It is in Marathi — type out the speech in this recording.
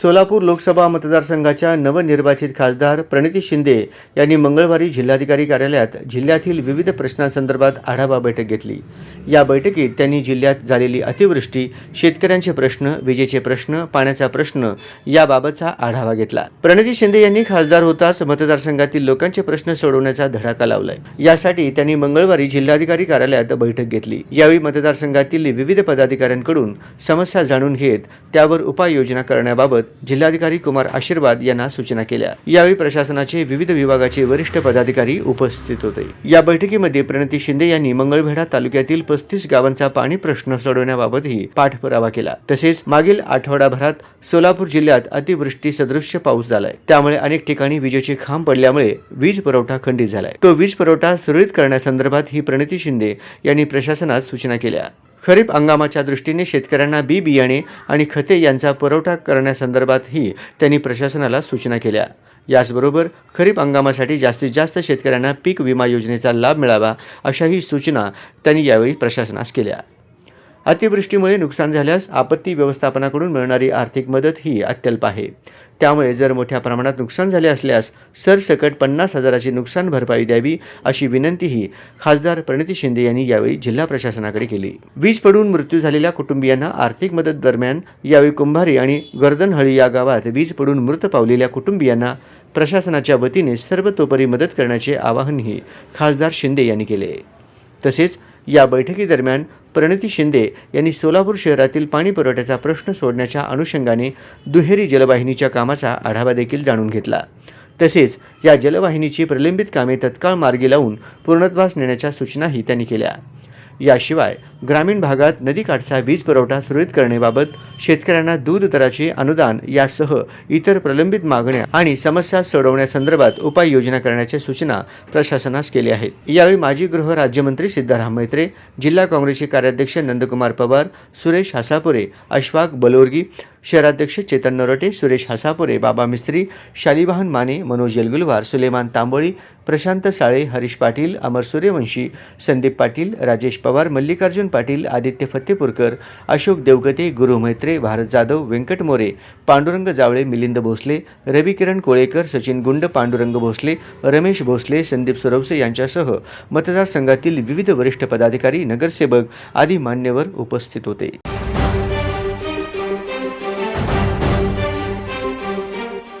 सोलापूर लोकसभा मतदारसंघाच्या नवनिर्वाचित खासदार प्रणिती शिंदे यांनी मंगळवारी जिल्हाधिकारी कार्यालयात जिल्ह्यातील विविध प्रश्नांसंदर्भात आढावा बैठक घेतली. या बैठकीत त्यांनी जिल्ह्यात झालेली अतिवृष्टी शेतकऱ्यांचे प्रश्न विजेचे प्रश्न पाण्याचा प्रश्न याबाबतचा आढावा घेतला. प्रणिती शिंदे यांनी खासदार होताच मतदारसंघातील लोकांचे प्रश्न सोडवण्याचा धडाका लावलाय. यासाठी त्यांनी मंगळवारी जिल्हाधिकारी कार्यालयात बैठक घेतली. यावेळी मतदारसंघातील विविध पदाधिकाऱ्यांकडून समस्या जाणून घेत त्यावर उपाययोजना करण्याबाबत जिल्हाधिकारी कुमार आशीर्वाद यांना सूचना केल्या. यावेळी प्रशासनाचे विविध विभागाचे वरिष्ठ पदाधिकारी उपस्थित होते. या बैठकीमध्ये प्रणती शिंदे यांनी मंगळवेढा तालुक्यातील पस्तीस गावांचा पाणी प्रश्न सोडवण्याबाबतही पाठपुरावा केला. तसेच मागील आठवडाभरात सोलापूर जिल्ह्यात अतिवृष्टी सदृश्य पाऊस झालाय. त्यामुळे अनेक ठिकाणी विजेचे खांब पडल्यामुळे वीज पुरवठा खंडित झालाय. तो वीज पुरवठा सुरळीत करण्यासंदर्भात ही प्रणिती शिंदे यांनी प्रशासनास सूचना केल्या. खरीप हंगामाच्या दृष्टीने शेतकऱ्यांना बी बियाणे आणि खते यांचा पुरवठा करण्यासंदर्भातही त्यांनी प्रशासनाला सूचना केल्या. याचबरोबर खरीप हंगामासाठी जास्तीत जास्त शेतकऱ्यांना पीक विमा योजनेचा लाभ मिळावा अशाही सूचना त्यांनी यावेळी प्रशासनास केल्या. अतिवृष्टीमुळे नुकसान झाल्यास आपत्ती व्यवस्थापनाकडून मिळणारी आर्थिक मदत ही अत्यल्प आहे. त्यामुळे जर मोठ्या प्रमाणात नुकसान झाले असल्यास सरसकट पन्नास हजाराची नुकसान भरपाई द्यावी अशी विनंतीही खासदार प्रणिती शिंदे यांनी यावेळी जिल्हा प्रशासनाकडे केली. वीज पडून मृत्यू झालेल्या कुटुंबियांना आर्थिक मदत दरम्यान यावेळी कुंभारी आणि गर्दनहळी या गावात वीज पडून मृत पावलेल्या कुटुंबियांना प्रशासनाच्या वतीने सर्वतोपरी मदत करण्याचे आवाहनही खासदार शिंदे यांनी केले. तसेच या बैठकीदरम्यान प्रणिती शिंदे यांनी सोलापूर शहरातील पाणी पुरवठ्याचा प्रश्न सोडण्याच्या अनुषंगाने दुहेरी जलवाहिनीच्या कामाचा आढावा देखील जाणून घेतला. तसेच या जलवाहिनीची प्रलंबित कामे तत्काळ मार्गी लावून पूर्णत्वास नेण्याच्या सूचनाही त्यांनी केल्या. याशिवाय ग्रामीण भागात नदीकाठचा वीज पुरवठा सुरळीत करण्याबाबत शेतकऱ्यांना दूध दराचे अनुदान यासह इतर प्रलंबित मागण्या आणि समस्या सोडवण्यासंदर्भात उपाययोजना करण्याच्या सूचना प्रशासनास केल्या आहेत. यावेळी माजी गृह राज्यमंत्री सिद्धाराम मैत्रे जिल्हा काँग्रेसचे कार्याध्यक्ष नंदकुमार पवार सुरेश हासापुरे अश्वाक बलोर्गी शहराध्यक्ष चेतन नरोटे सुरेश हसापुरे बाबा मिस्त्री शालिवाहन माने मनोज येलगुलवार सुलेमान तांबोळी प्रशांत साळे हरीश पाटील अमर सूर्यवंशी संदीप पाटील राजेश पवार मल्लिकार्जुन पाटील आदित्य फत्तेपूरकर अशोक देवगते गुरु मैत्रे भारत जाधव व्यंकट मोरे पांडुरंग जावळे मिलिंद भोसले रवी किरण कोळेकर सचिन गुंड पांडुरंग भोसले रमेश भोसले संदीप सुरवसे यांच्यासह मतदारसंघातील विविध वरिष्ठ पदाधिकारी नगरसेवक आदी मान्यवर उपस्थित होते.